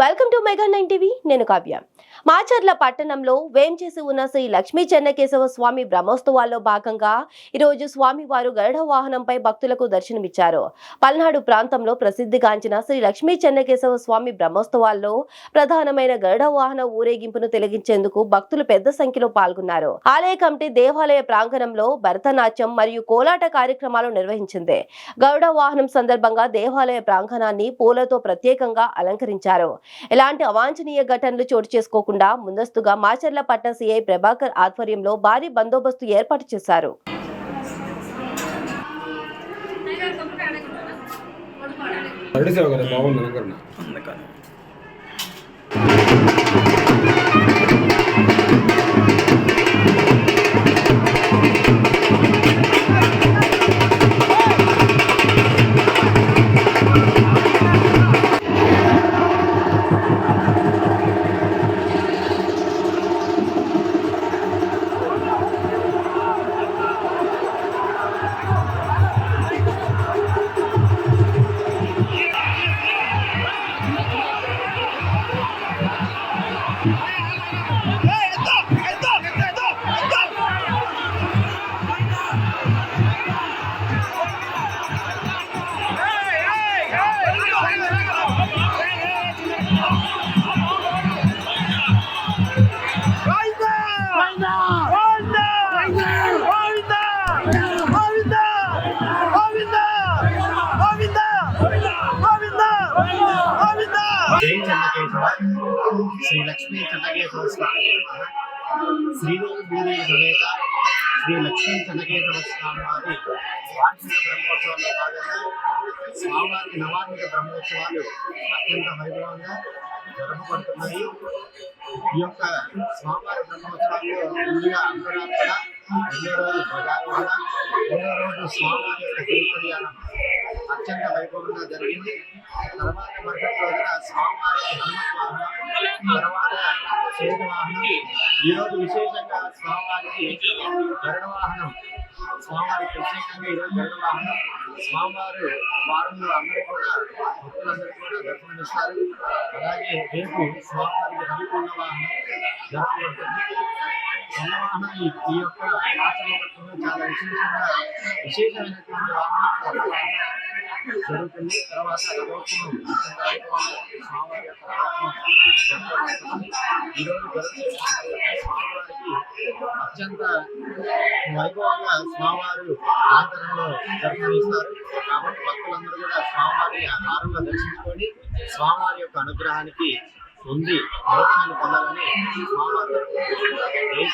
Welcome to mega nine TV నేను కావ్య. మాచర్ల పట్టణంలో వేంచేసి ఉన్న శ్రీ లక్ష్మీ చెన్నకేశవ స్వామి బ్రహ్మోత్సవాల్లో భాగంగా ఈరోజు స్వామివారు గరుడ వాహనంపై భక్తులకు దర్శనమిచ్చారు. పల్నాడు ప్రాంతంలో ప్రసిద్ధిగాంచిన శ్రీ లక్ష్మీ చెన్నకేశవ స్వామి బ్రహ్మోత్సవాల్లో ప్రధానమైన గరుడ వాహన ఊరేగింపును తొలగించేందుకు భక్తులు పెద్ద సంఖ్యలో పాల్గొన్నారు. ఆలయ కమిటీ దేవాలయ ప్రాంగణంలో భరతనాట్యం మరియు కోలాట కార్యక్రమాలు నిర్వహించింది. గరుడ వాహనం సందర్భంగా దేవాలయ ప్రాంగణాన్ని పూలతో ప్రత్యేకంగా అలంకరించారు. ఎలాంటి అవాంఛనీయ ఘటనలు చోటు చేసుకోకుండా ముందస్తుగా మాచర్ల పట్న సిఐ ప్రభాకర్ ఆధ్వర్యంలో భారీ బందోబస్తు ఏర్పాటు చేశారు. నడిసావు కదా బాగుంది అనుకున్నా జై చెన్నకేశవ శ్రీ లక్ష్మీ చెన్నకేశవ స్వామి శ్రీదేవి భూదేవి సమేత శ్రీ లక్ష్మీ చెన్నకేశవ స్వామి వారి వార్షిక బ్రహ్మోత్సవాల్లో భాగంగా స్వామివారికి నవార్మిక బ్రహ్మోత్సవాలు అత్యంత వైభవంగా జరపబడుతున్నాయి. ఈ యొక్క స్వామివారి బ్రహ్మోత్సవాల్లో ముందుగా అంతరాత్మన రెండో రోజు ధ్వజారోహణ మూడో రోజు స్వామివారి యొక్క తిరుపతి అత్యంత వైభవంగా జరిగింది. తర్వాత మరుసటి రోజు స్వామివారికి హనుమత్ వాహనం తర్వాత చేత వాహనం ఈ విశేషంగా స్వామివారికి గరుడ వాహనం స్వామివారి ప్రత్యేకంగా ఈరోజు గరుడ వాహనం స్వామివారు వారంలో అందరూ కూడా భక్తులందరూ కూడా దర్శనమిస్తారు అలాగే రేపు స్వామివారికి హరిపూర్ణ వాహనం జరగబడుతుంది వాహనం ఈ- యొక్క ఆచరణ చాలా విశేషంగా విశేషమైనటువంటి వాహనం. జరుగుతుంది. తర్వాత రథోత్సవం అత్యంత వైభవంగా స్వామివారి యొక్క ఈరోజు స్వామివారికి అత్యంత వైభవంగా స్వామివారు ఆంధ్రంలో దర్శనమిస్తారు కాబట్టి భక్తులందరూ కూడా స్వామివారి ఆహారంలో దర్శించుకొని స్వామివారి యొక్క అనుగ్రహానికి పొంది మోక్షాన్ని పొందాలని స్వామివారి జై